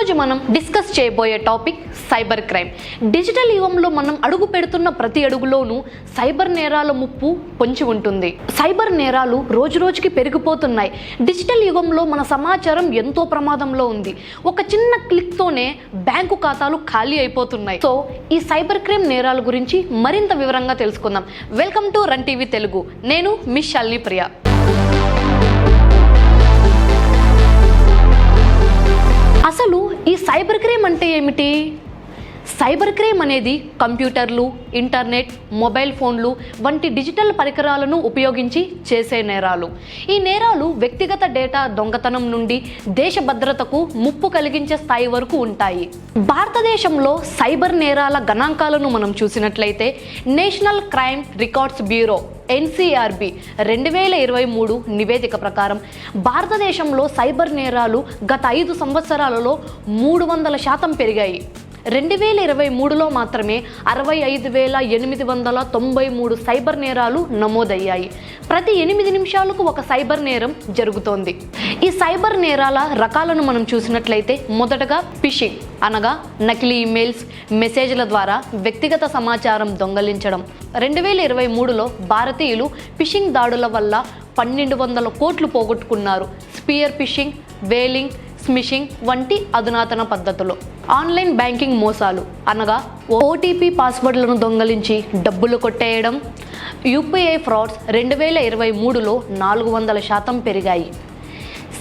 ఈరోజు మనం డిస్కస్ చేయబోయే టాపిక్ సైబర్ క్రైమ్. డిజిటల్ యుగంలో మనం అడుగు పెడుతున్న ప్రతి అడుగులోనూ సైబర్ నేరాల ముప్పు పొంచి ఉంటుంది. సైబర్ నేరాలు రోజు రోజుకి పెరిగిపోతున్నాయి. డిజిటల్ యుగంలో మన సమాచారం ఎంతో ప్రమాదంలో ఉంది. ఒక చిన్న క్లిక్తోనే బ్యాంకు ఖాతాలు ఖాళీ అయిపోతున్నాయి. సో ఈ సైబర్ క్రైమ్ నేరాల గురించి మరింత వివరంగా తెలుసుకుందాం. Welcome to run TV Telugu. నేను మిస్ షాలిని ప్రియా. ఈ సైబర్ క్రైమ్ అంటే ఏమిటి? సైబర్ క్రైమ్ అనేది కంప్యూటర్లు ఇంటర్నెట్ మొబైల్ ఫోన్లు వంటి డిజిటల్ పరికరాలను ఉపయోగించి చేసే నేరాలు. ఈ నేరాలు వ్యక్తిగత డేటా దొంగతనం నుండి దేశ భద్రతకు ముప్పు కలిగించే స్థాయి వరకు ఉంటాయి. భారతదేశంలో సైబర్ నేరాల గణాంకాలను మనం చూసినట్లయితే national crime records bureau NCRB రెండు వేల ఇరవై మూడు నివేదిక ప్రకారం భారతదేశంలో సైబర్ నేరాలు గత ఐదు సంవత్సరాలలో మూడు వందల శాతం పెరిగాయి. రెండు వేల ఇరవై మూడులో మాత్రమే అరవై ఐదు వేల ఎనిమిది వందల తొంభై మూడు సైబర్ నేరాలు నమోదయ్యాయి. ప్రతి ఎనిమిది నిమిషాలకు ఒక సైబర్ నేరం జరుగుతోంది. ఈ సైబర్ నేరాల రకాలను మనం చూసినట్లయితే మొదటగా ఫిషింగ్ అనగా నకిలీ ఇమెయిల్స్ మెసేజ్ల ద్వారా వ్యక్తిగత సమాచారం దొంగలించడం. రెండు వేల ఇరవై మూడులో భారతీయులు ఫిషింగ్ దాడుల వల్ల పన్నెండు వందల కోట్లు పోగొట్టుకున్నారు. స్పియర్ ఫిషింగ్ వేలింగ్ స్మిషింగ్ వంటి అధునాతన పద్ధతులు. ఆన్లైన్ బ్యాంకింగ్ మోసాలు. అనగా ఓటీపీ పాస్వర్డ్లను దొంగలించి డబ్బులు కొట్టేయడం. యూపీఐ ఫ్రాడ్స్ రెండు వేల ఇరవై మూడులో నాలుగు వందల శాతం పెరిగాయి.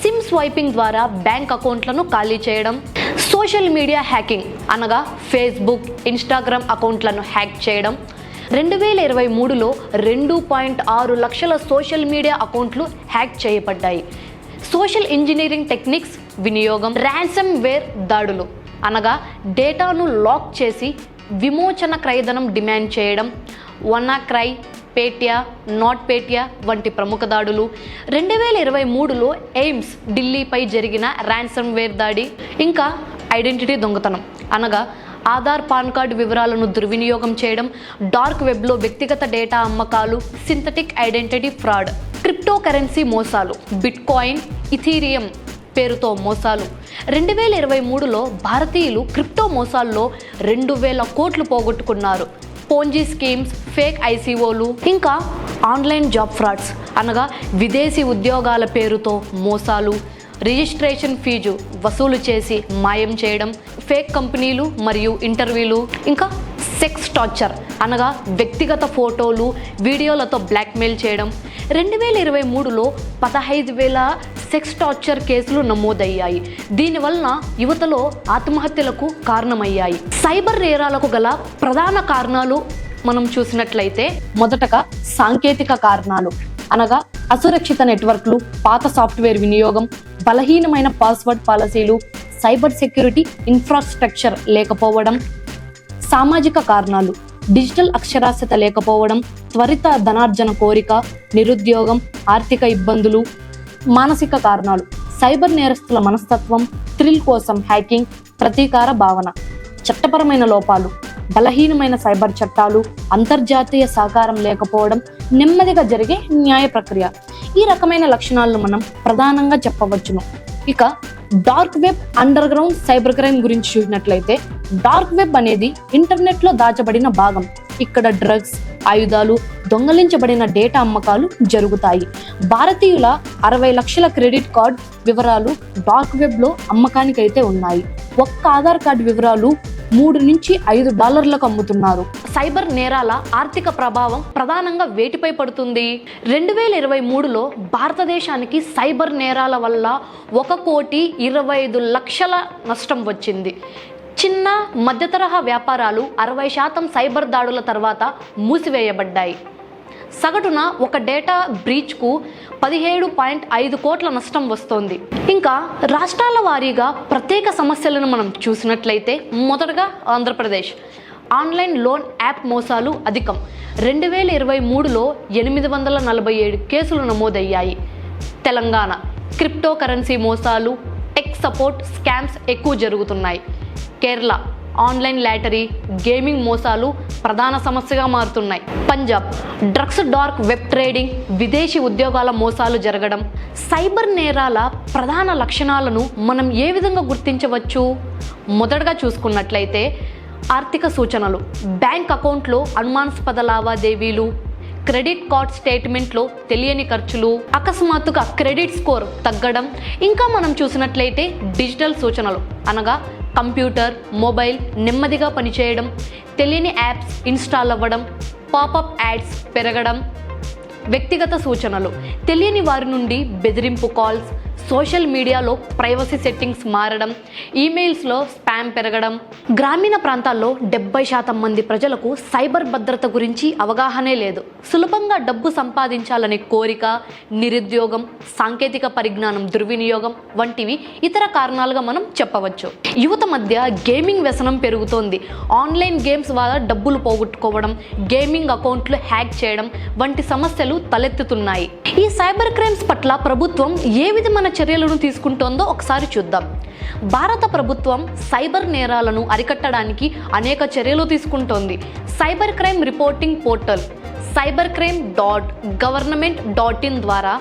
సిమ్ స్వైపింగ్ ద్వారా బ్యాంక్ అకౌంట్లను ఖాళీ చేయడం. Social media hacking. అనగా ఫేస్బుక్ ఇన్స్టాగ్రామ్ అకౌంట్లను హ్యాక్ చేయడం. రెండు వేల ఇరవై మూడులో రెండు పాయింట్ ఆరు లక్షల సోషల్ మీడియా అకౌంట్లు హ్యాక్ చేయబడ్డాయి. సోషల్ ఇంజనీరింగ్ టెక్నిక్స్ వినియోగం ర్యాన్సమ్ వేర్ దాడులు. అనగా డేటాను లాక్ చేసి విమోచన క్రయధనం డిమాండ్ చేయడం వనా క్రై పేటియా నాట్ పేటియా వంటి ప్రముఖ దాడులు. రెండు వేల ఇరవై మూడులో ఎయిమ్స్ ఢిల్లీపై జరిగిన ర్యాన్సమ్ వేర్ దాడి ఇంకా ఐడెంటిటీ దొంగతనం. అనగా ఆధార్ పాన్ కార్డు వివరాలను దుర్వినియోగం చేయడం డార్క్ వెబ్లో వ్యక్తిగత డేటా అమ్మకాలు synthetic identity fraud. Crypto currency మోసాలు బిట్కాయిన్ ఇథీరియం పేరుతో మోసాలు. రెండు వేల ఇరవై మూడులో భారతీయులు క్రిప్టో మోసాల్లో రెండు వేల కోట్లు పోగొట్టుకున్నారు. పోంజీ స్కీమ్స్ ఫేక్ ఐసీఓలు ఇంకా ఆన్లైన్ జాబ్ ఫ్రాడ్స్ అనగా విదేశీ ఉద్యోగాల పేరుతో మోసాలు. రిజిస్ట్రేషన్ ఫీజు వసూలు చేసి మాయం చేయడం ఫేక్ కంపెనీలు మరియు ఇంటర్వ్యూలు ఇంకా సెక్స్ టార్చర్ అనగా వ్యక్తిగత ఫోటోలు వీడియోలతో బ్లాక్మెయిల్ చేయడం. రెండు వేల ఇరవై మూడులో పదహైదు వేల సెక్స్ టార్చర్ కేసులు నమోదయ్యాయి. దీనివలన యువతలో ఆత్మహత్యలకు కారణమయ్యాయి. సైబర్ నేరాలకు గల ప్రధాన కారణాలు మనం చూసినట్లయితే మొదటగా సాంకేతిక కారణాలు అనగా అసురక్షిత నెట్వర్క్లు పాత సాఫ్ట్వేర్ వినియోగం బలహీనమైన పాస్వర్డ్ పాలసీలు సైబర్ సెక్యూరిటీ ఇన్ఫ్రాస్ట్రక్చర్ లేకపోవడం సామాజిక కారణాలు. డిజిటల్ అక్షరాస్యత లేకపోవడం త్వరిత ధనార్జన కోరిక నిరుద్యోగం ఆర్థిక ఇబ్బందులు మానసిక కారణాలు. సైబర్ నేరస్తుల మనస్తత్వం థ్రిల్ కోసం హ్యాకింగ్ ప్రతీకార భావన. చట్టపరమైన లోపాలు బలహీనమైన సైబర్ చట్టాలు అంతర్జాతీయ సహకారం లేకపోవడం నెమ్మదిగా జరిగే న్యాయ ప్రక్రియ. ఈ రకమైన లక్షణాలను మనం ప్రధానంగా చెప్పవచ్చును. ఇక dark web underground cyber crime గురించి చూసినట్లయితే డార్క్ వెబ్ అనేది ఇంటర్నెట్లో దాచబడిన భాగం. ఇక్కడ డ్రగ్స్ ఆయుధాలు దొంగలించబడిన డేటా అమ్మకాలు జరుగుతాయి. భారతీయుల అరవై లక్షల క్రెడిట్ కార్డ్ వివరాలు డార్క్ వెబ్లో అమ్మకానికైతే ఉన్నాయి. ఒక్క ఆధార్ కార్డు వివరాలు మూడు నుంచి ఐదు డాలర్లకు అమ్ముతున్నారు. సైబర్ నేరాల ఆర్థిక ప్రభావం ప్రధానంగా వేటిపై పడుతుంది? రెండు వేల ఇరవై మూడులో భారతదేశానికి సైబర్ నేరాల వల్ల ఒక కోటి ఇరవై ఐదు లక్షల నష్టం వచ్చింది. చిన్న మధ్యతరహా వ్యాపారాలు అరవై శాతం సైబర్ దాడుల తర్వాత మూసివేయబడ్డాయి. సగటున ఒక డేటా బ్రీచ్కు పదిహేడు పాయింట్ ఐదు కోట్ల నష్టం వస్తోంది. ఇంకా రాష్ట్రాల వారీగా ప్రత్యేక సమస్యలను మనం చూసినట్లయితే మొదటగా ఆంధ్రప్రదేశ్. ఆన్లైన్ లోన్ యాప్ మోసాలు అధికం. రెండు వేల ఇరవై మూడులో ఎనిమిది వందల నలభై ఏడు కేసులు నమోదయ్యాయి. తెలంగాణ. క్రిప్టో కరెన్సీ మోసాలు టెక్ సపోర్ట్ స్కామ్స్ ఎక్కువ జరుగుతున్నాయి. కేరళ. ఆన్లైన్ లాటరీ గేమింగ్ మోసాలు ప్రధాన సమస్యగా మారుతున్నాయి. Punjab drugs dark web trading విదేశీ ఉద్యోగాల మోసాలు జరగడం సైబర్ నేరాల ప్రధాన లక్షణాలను మనం ఏ విధంగా గుర్తించవచ్చు? మొదటగా చూసుకున్నట్లయితే ఆర్థిక సూచనలు. బ్యాంక్ అకౌంట్లో అనుమానాస్పద లావాదేవీలు క్రెడిట్ కార్డ్ స్టేట్మెంట్లో తెలియని ఖర్చులు అకస్మాత్తుగా క్రెడిట్ స్కోర్ తగ్గడం. ఇంకా మనం చూసినట్లయితే డిజిటల్ సూచనలు అనగా కంప్యూటర్ మొబైల్ నెమ్మదిగా పనిచేయడం తెలియని యాప్స్ ఇన్స్టాల్ అవ్వడం పాపప్ యాడ్స్ పెరగడం. వ్యక్తిగత సూచనలు. తెలియని వారి నుండి బెదిరింపు కాల్స్ సోషల్ మీడియాలో ప్రైవసీ సెట్టింగ్స్ మారడం ఈమెయిల్స్లో స్పామ్ పెరగడం. గ్రామీణ ప్రాంతాల్లో డెబ్బై శాతం మంది ప్రజలకు సైబర్ భద్రత గురించి అవగాహనే లేదు. సులభంగా డబ్బు సంపాదించాలనే కోరిక నిరుద్యోగం సాంకేతిక పరిజ్ఞానం దుర్వినియోగం వంటివి ఇతర కారణాలుగా మనం చెప్పవచ్చు. యువత మధ్య గేమింగ్ వ్యసనం పెరుగుతోంది. ఆన్లైన్ గేమ్స్ వల్ల డబ్బులు పోగొట్టుకోవడం గేమింగ్ అకౌంట్లు హ్యాక్ చేయడం వంటి సమస్యలు తలెత్తుతున్నాయి. ఈ సైబర్ క్రైమ్స్ పట్ల ప్రభుత్వం ఏ విధమైన చర్యలను తీసుకుంటోందో ఒకసారి చూద్దాం. భారత ప్రభుత్వం సైబర్ నేరాలను అరికట్టడానికి అనేక చర్యలు తీసుకుంటోంది. Cyber crime reporting portal cyber crime dot government dot in ద్వారా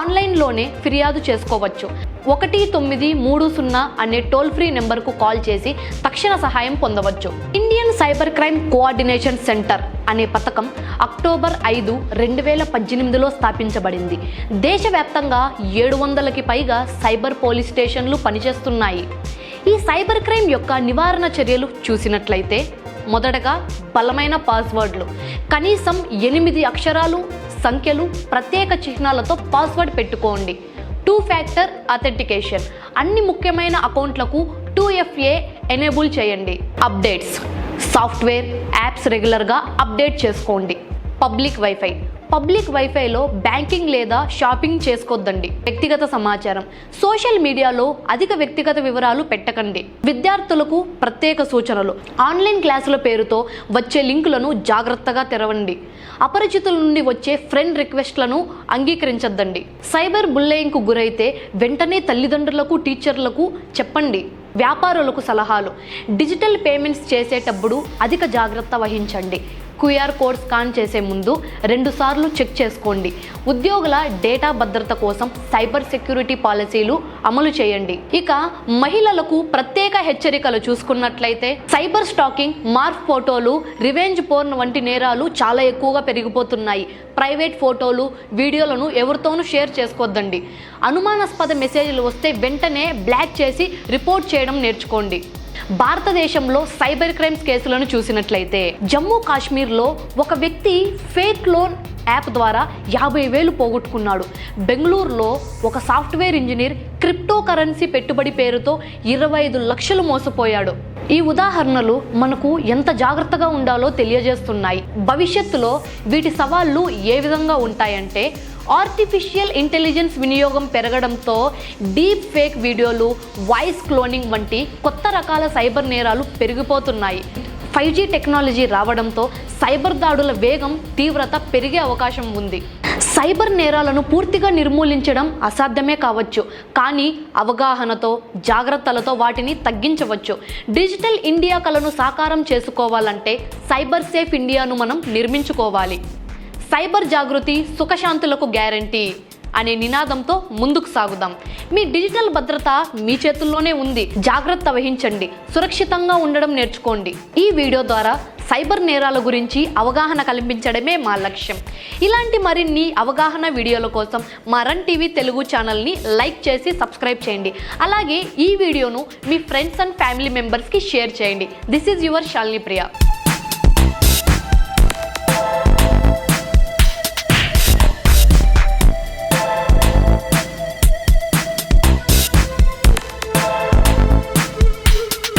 ఆన్లైన్లోనే ఫిర్యాదు చేసుకోవచ్చు. ఒకటి తొమ్మిది మూడు సున్నా అనే టోల్ ఫ్రీ నెంబర్కు కాల్ చేసి తక్షణ సహాయం పొందవచ్చు. Indian cyber crime coordination centre అనే పథకం అక్టోబర్ ఐదు రెండు వేల పద్దెనిమిదిలో స్థాపించబడింది. దేశవ్యాప్తంగా ఏడు వందలకి పైగా సైబర్ పోలీస్ స్టేషన్లు పనిచేస్తున్నాయి. ఈ సైబర్ క్రైమ్ యొక్క నివారణ చర్యలు చూసినట్లయితే మొదటగా బలమైన పాస్వర్డ్లు కనీసం ఎనిమిది అక్షరాలు సంఖ్యలు ప్రత్యేక చిహ్నాలతో పాస్వర్డ్ పెట్టుకోండి. Two factor authentication. అన్ని ముఖ్యమైన అకౌంట్లకు టూ ఎఫ్ఏ ఎనేబుల్ చేయండి. అప్డేట్స్. సాఫ్ట్వేర్ యాప్స్ రెగ్యులర్గా అప్డేట్ చేసుకోండి. Public wifi. పబ్లిక్ వైఫైలో బ్యాంకింగ్ లేదా షాపింగ్ చేసుకోద్దండి. వ్యక్తిగత సమాచారం. సోషల్ మీడియాలో అధిక వ్యక్తిగత వివరాలు పెట్టకండి. విద్యార్థులకు ప్రత్యేక సూచనలు. ఆన్లైన్ క్లాసుల పేరుతో వచ్చే లింకులను జాగ్రత్తగా తెరవండి. అపరిచితుల నుండి వచ్చే ఫ్రెండ్ రిక్వెస్ట్లను అంగీకరించొద్దండి. సైబర్ బుల్లేయింగ్కు గురైతే వెంటనే తల్లిదండ్రులకు టీచర్లకు చెప్పండి. వ్యాపారులకు సలహాలు. డిజిటల్ పేమెంట్స్ చేసేటప్పుడు అధిక జాగ్రత్త వహించండి. క్యూఆర్ కోడ్ స్కాన్ చేసే ముందు రెండుసార్లు చెక్ చేసుకోండి. ఉద్యోగుల డేటా భద్రత కోసం సైబర్ సెక్యూరిటీ పాలసీలు అమలు చేయండి. ఇక మహిళలకు ప్రత్యేక హెచ్చరికలు చూసుకున్నట్లయితే cyber stalking morph photos revenge porn వంటి నేరాలు చాలా ఎక్కువగా పెరిగిపోతున్నాయి. ప్రైవేట్ ఫోటోలు వీడియోలను ఎవరితోనూ షేర్ చేసుకోవద్దండి అనుమానాస్పద మెసేజ్లు వస్తే వెంటనే బ్లాక్ చేసి రిపోర్ట్ చేయడం నేర్చుకోండి. భారతదేశంలో సైబర్ క్రైమ్స్ కేసులను చూసినట్లయితే జమ్మూ కాశ్మీర్లో ఒక వ్యక్తి ఫేక్ లోన్ యాప్ ద్వారా యాభై వేలు పోగొట్టుకున్నాడు. బెంగళూరులో ఒక సాఫ్ట్వేర్ ఇంజనీర్ క్రిప్టో కరెన్సీ పెట్టుబడి పేరుతో ఇరవై ఐదు లక్షలు మోసపోయాడు. ఈ ఉదాహరణలు మనకు ఎంత జాగ్రత్తగా ఉండాలో తెలియజేస్తున్నాయి. భవిష్యత్తులో వీటి సవాళ్ళు ఏ విధంగా ఉంటాయంటే ఆర్టిఫిషియల్ ఇంటెలిజెన్స్ వినియోగం పెరగడంతో డీప్ ఫేక్ వీడియోలు వాయిస్ క్లోనింగ్ వంటి కొత్త రకాల సైబర్ నేరాలు పెరిగిపోతున్నాయి. ఫైవ్ జీ టెక్నాలజీ రావడంతో సైబర్ దాడుల వేగం తీవ్రత పెరిగే అవకాశం ఉంది. సైబర్ నేరాలను పూర్తిగా నిర్మూలించడం అసాధ్యమే కావచ్చు కానీ అవగాహనతో జాగ్రత్తలతో వాటిని తగ్గించవచ్చు. డిజిటల్ ఇండియా కలను సాకారం చేసుకోవాలంటే సైబర్ సేఫ్ ఇండియాను మనం నిర్మించుకోవాలి. సైబర్ జాగృతి సుఖశాంతులకు గ్యారంటీ అనే నినాదంతో ముందుకు సాగుదాం. మీ డిజిటల్ భద్రత మీ చేతుల్లోనే ఉంది. జాగ్రత్త వహించండి. సురక్షితంగా ఉండడం నేర్చుకోండి. ఈ వీడియో ద్వారా సైబర్ నేరాల గురించి అవగాహన కల్పించడమే మా లక్ష్యం. ఇలాంటి మరిన్ని అవగాహన వీడియోల కోసం మా రన్ టీవీ తెలుగు ఛానల్ని లైక్ చేసి సబ్స్క్రైబ్ చేయండి. అలాగే ఈ వీడియోను మీ ఫ్రెండ్స్ అండ్ ఫ్యామిలీ మెంబర్స్కి షేర్ చేయండి. This is your Shalini Priya.